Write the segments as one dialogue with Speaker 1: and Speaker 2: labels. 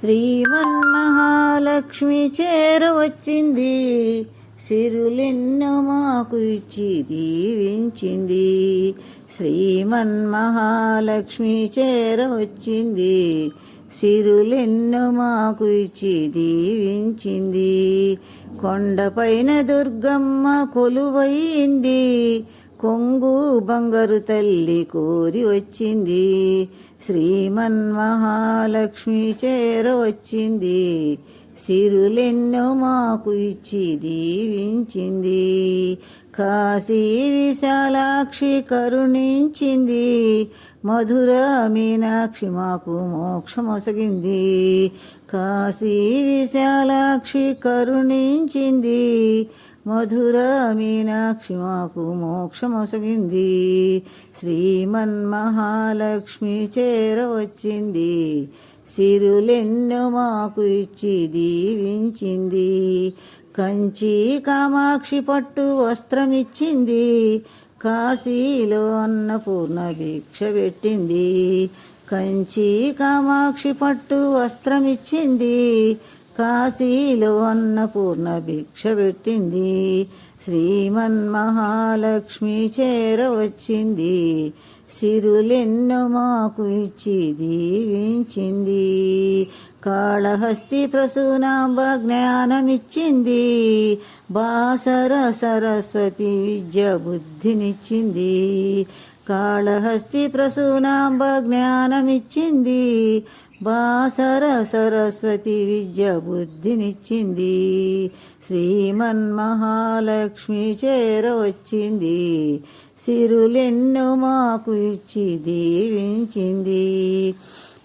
Speaker 1: శ్రీమన్మహాలక్ష్మి చేరవచ్చింది సిరులెన్నో మాకు ఇచ్చి దీవించింది. శ్రీమన్మహాలక్ష్మి చేరవచ్చింది సిరులెన్నో మాకు ఇచ్చి దీవించింది. కొండపైన దుర్గమ్మ కొలువయింది కొంగు బంగారు తల్లి కోరి వచ్చింది. శ్రీమన్మహాలక్ష్మి చేర వచ్చింది. సిరులెన్నో మాకు ఇచ్చి దీవించింది. కాశీ విశాలాక్షి కరుణించింది. మధుర మీనాక్షి మాకు మోక్షమొసగింది కాశీ విశాలాక్షి కరుణించింది. మధుర మీనాక్షి మాకు మోక్షమొసగింది. శ్రీమన్మహాలక్ష్మి చేరవచ్చింది. సిరులెన్నో మాకు ఇచ్చి దీవించింది. కంచి కామాక్షి పట్టు వస్త్రమిచ్చింది. కాశీలో అన్నపూర్ణ భిక్ష పెట్టింది. కంచి కామాక్షి పట్టు వస్త్రమిచ్చింది. కాశీలో అన్నపూర్ణ భిక్ష పెట్టింది. శ్రీమన్మహాలక్ష్మి చేరవచ్చింది సిరులెన్నో మాకు ఇచ్చి దీవించింది. కాళహస్తి ప్రసూనాంబ జ్ఞానమిచ్చింది. బాసర సరస్వతి విద్య బుద్ధినిచ్చింది. కాళహస్తి ప్రసూనాంబ జ్ఞానమిచ్చింది. బాసర సరస్వతి విద్య బుద్ధినిచ్చింది. శ్రీమన్మహాలక్ష్మి చేరవచ్చింది. సిరులెన్నో మాకు ఇచ్చి దీవించింది.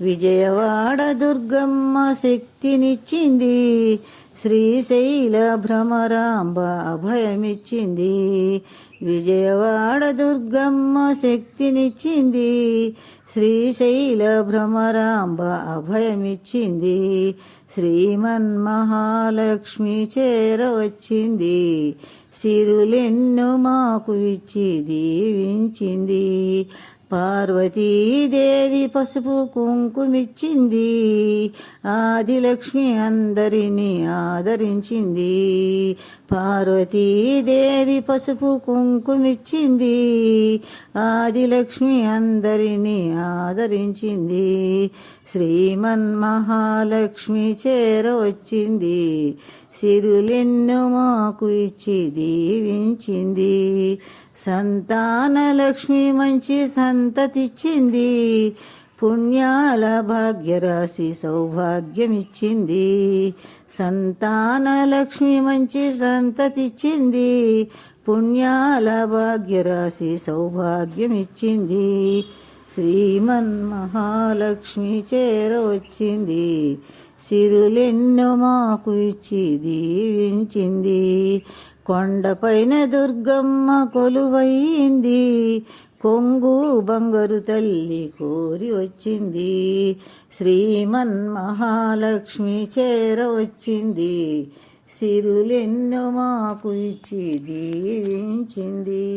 Speaker 1: విజయవాడ దుర్గమ్మ శక్తినిచ్చింది. శ్రీశైల భ్రమరాంబ అభయమిచ్చింది. విజయవాడ దుర్గమ్మ శక్తినిచ్చింది. శ్రీశైల భ్రమరాంబ అభయమిచ్చింది. శ్రీమన్మహాలక్ష్మి చేరవచ్చింది. సిరులెన్ను మాకు ఇచ్చి దీవించింది. పార్వతీదేవి పసుపు కుంకుమిచ్చింది. ఆదిలక్ష్మి అందరినీ ఆదరించింది. పార్వతీదేవి పసుపు కుంకుమిచ్చింది. ఆదిలక్ష్మి అందరినీ ఆదరించింది. శ్రీమన్ మహాలక్ష్మి చేరవచ్చింది. సిరులెన్ను మాకు ఇచ్చి దీవించింది. సంతానలక్ష్మి మంచి సంతతిచ్చింది. పుణ్యాల భాగ్యరాశి సౌభాగ్యమిచ్చింది. సంతానలక్ష్మి మంచి సంతతిచ్చింది. పుణ్యాల భాగ్యరాశి సౌభాగ్యమిచ్చింది. శ్రీమన్మహాలక్ష్మి చేరవచ్చింది. సిరులెన్నో మాకు ఇచ్చి దీవించింది. కొండపైన దుర్గమ్మ కొలువైంది. కొంగు బంగారు తల్లి కోరి వచ్చింది. శ్రీమన్ మహాలక్ష్మి చేర వచ్చింది. సిరులెన్నో మాకు ఇచ్చి దీవించింది.